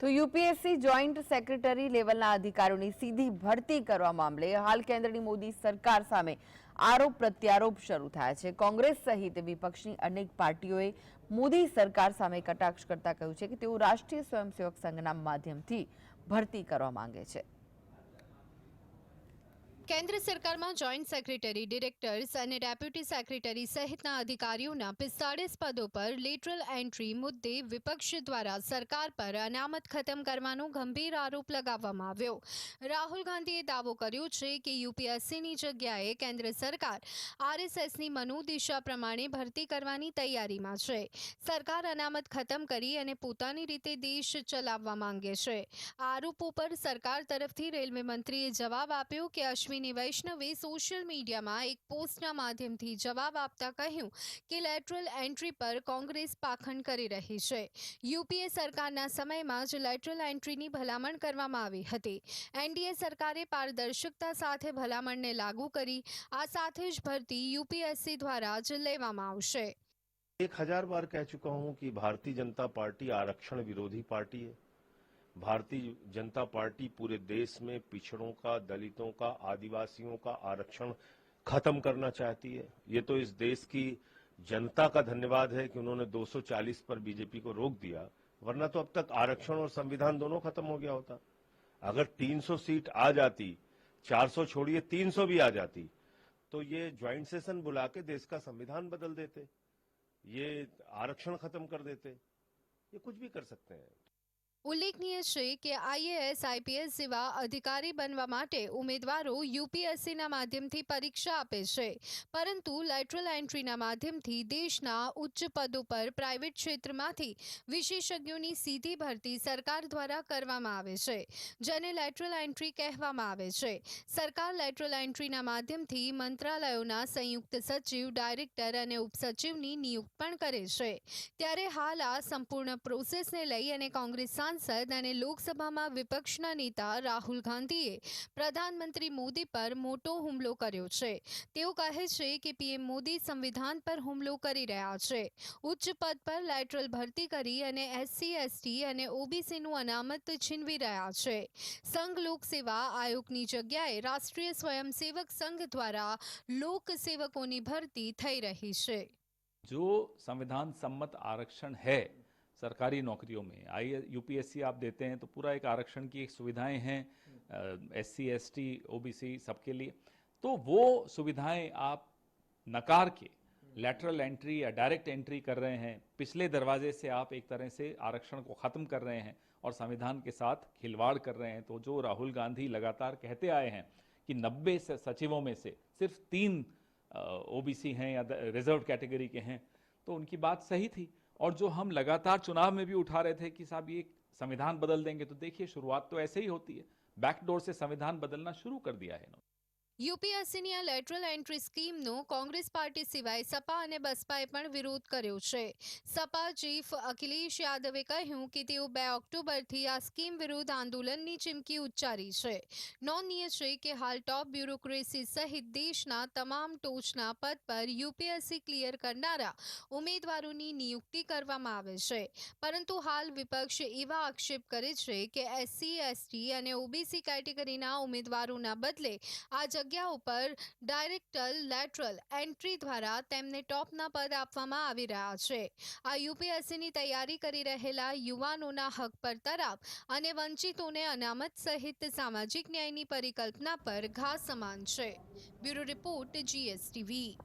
તો UPSC joint secretary લેવલના અધિકારીઓની સીધી ભરતી કરવા મામલે હાલ કેન્દ્રની મોદી સરકાર સામે આરોપ પ્રત્યારોપ શરૂ થયા છે. કોંગ્રેસ સહિત વિપક્ષની અનેક પાર્ટીઓએ મોદી સરકાર સામે કટાક્ષ કરતા કહ્યું છે કે તેઓ રાષ્ટ્રીય સ્વયંસેવક સંઘના માધ્યમથી ભરતી કરવા માંગે છે. કેન્દ્ર સરકારમાં જોઈન્ટ સેક્રેટરી, ડિરેક્ટર્સ અને ડેપ્યુટી સેક્રેટરી સહિતના અધિકારીઓના પિસ્તાળીસ પદો પર લેટરલ એન્ટ્રી મુદ્દે વિપક્ષ દ્વારા સરકાર પર અનામત ખતમ કરવાનો ગંભીર આરોપ લગાવવામાં આવ્યો. રાહુલ ગાંધીએ દાવો કર્યો છે કે યુપીએસસીની જગ્યાએ કેન્દ્ર સરકાર આરએસએસની મનોદિશા પ્રમાણે ભરતી કરવાની તૈયારીમાં છે. સરકાર અનામત ખતમ કરી અને પોતાની રીતે દેશ ચલાવવા માંગે છે. આરોપો પર સરકાર તરફથી રેલવે મંત્રીએ જવાબ આપ્યો કે અશ્વિની વૈષ્ણવે સોશિયલ મીડિયામાં એક પોસ્ટના માધ્યમથી જવાબ આપતા કહ્યું કે લેટરલ એન્ટ્રી પર કોંગ્રેસ પાખંડ કરી રહી છે યુપીએ સરકારના સમયમાં જ લેટરલ એન્ટ્રીની ભલામણ કરવામાં આવી હતી એનડીએ સરકારે પારદર્શકતા સાથે ભલામણને લાગુ કરી આ સાથે જ ભરતી યુપીએસસી દ્વારા જ લેવામાં આવશે एक हजार बार कह चुका हूं कि भारतीय जनता पार्टी आरक्षण विरोधी पार्टी है भारतीय जनता पार्टी पूरे देश में पिछड़ों का, दलितों का, आदिवासियों का आरक्षण खत्म करना चाहती है। ये तो इस देश की जनता का धन्यवाद है कि उन्होंने 240 पर बीजेपी को रोक दिया, वरना तो अब तक आरक्षण और संविधान दोनों खत्म हो गया होता। अगर 300 सीट आ जाती 400 छोड़िए 300 भी आ जाती तो ये ज्वाइंट सेशन बुला के देश का संविधान बदल देते, ये आरक्षण खत्म कर देते, ये कुछ भी कर सकते हैं। ઉલ્લેખનીય છે કે આઈએએસ, આઈપીએસ જેવા અધિકારી બનવા માટે ઉમેદવારો યુપીએસસીના માધ્યમથી પરીક્ષા આપે છે. પરંતુ લેટરલ એન્ટ્રીના માધ્યમથી દેશના ઉચ્ચ પદો પર પ્રાઇવેટ ક્ષેત્રમાંથી વિશેષજ્ઞોની સીધી ભરતી સરકાર દ્વારા કરવામાં આવે છે, જેને લેટરલ એન્ટ્રી કહેવામાં આવે છે. સરકાર લેટરલ એન્ટ્રીના માધ્યમથી મંત્રાલયોના સંયુક્ત સચિવ ડાયરેક્ટર અને ઉપસચિવની નિયુક્ત પણ કરે છે. ત્યારે હાલ આ સંપૂર્ણ પ્રોસેસને લઈ અને કોંગ્રેસ સાંસદ સાંસદ અને લોકસભામાં વિપક્ષના નેતા રાહુલ ગાંધીએ પ્રધાનમંત્રી મોદી પર મોટો હુમલો કર્યો છે. તેઓ કહે છે કે પીએમ મોદી સંવિધાન પર હુમલો કરી રહ્યા છે. ઉચ્ચ પદ પર લેટરલ ભરતી કરી અને એસસી, એસટી અને ઓબીસીનું અનામત છીનવી રહ્યા છે. સંઘ લોકસેવા આયોગની જગ્યાએ રાષ્ટ્રીય સ્વયંસેવક સંઘ દ્વારા લોકસેવકોની ભરતી થઈ રહી છે. જો સંવિધાન સંમત આરક્ષણ હૈ सरकारी नौकरियों में। आई यूपीएससी आप देते हैं तो पूरा एक आरक्षण की एक सुविधाएँ हैं S C S T O B C सबके लिए। तो वो सुविधाएँ आप नकार के लेटरल एंट्री या डायरेक्ट एंट्री कर रहे हैं। पिछले दरवाजे से आप एक तरह से आरक्षण को ख़त्म कर रहे हैं और संविधान के साथ खिलवाड़ कर रहे हैं। तो जो राहुल गांधी लगातार कहते आए हैं कि 90 से, सचिवों में से सिर्फ़ तीन ओबीसी हैं या रिज़र्व कैटेगरी के हैं तो उनकी बात सही थी। और जो हम लगातार चुनाव में भी उठा रहे थे कि साहब ये संविधान बदल देंगे तो देखिए शुरुआत तो ऐसे ही होती है बैकडोर से संविधान बदलना शुरू कर दिया है इन्होंने યુપીએસસીની આ લેટરલ એન્ટ્રી સ્કીમનો કોંગ્રેસ પાર્ટી સિવાય સપા અને બસપાએ પણ વિરોધ કર્યો છે. સપા ચીફ અખિલેશ યાદવે કહ્યું કે તેઓ બે ઓક્ટોબરથી આ સ્કીમ વિરુદ્ધ આંદોલનની ચીમકી ઉચ્ચારી છે. નોંધનીય છે કે હાલ ટોપ બ્યુરોક્રેસી સહિત દેશના તમામ ટોચના પદ પર યુપીએસસી ક્લિયર કરનારા ઉમેદવારોની નિયુક્તિ કરવામાં આવે છે. પરંતુ હાલ વિપક્ષ એવા આક્ષેપ કરે છે કે એસસી, એસટી અને ઓબીસી કેટેગરીના ઉમેદવારોના બદલે આ જગ્યા ઉપર ડાયરેક્ટર લેટરલ એન્ટ્રી દ્વારા તેમને ટોપના પદ આપવામાં આવી રહ્યા છે. આ યુપીએસસીની તૈયારી કરી રહેલા યુવાનોના હક પર તરાપ અને વંચિતોને અનામત સહિત સામાજિક ન્યાયની પરિકલ્પના પર ઘા સમાન છે. Bureau report GSTV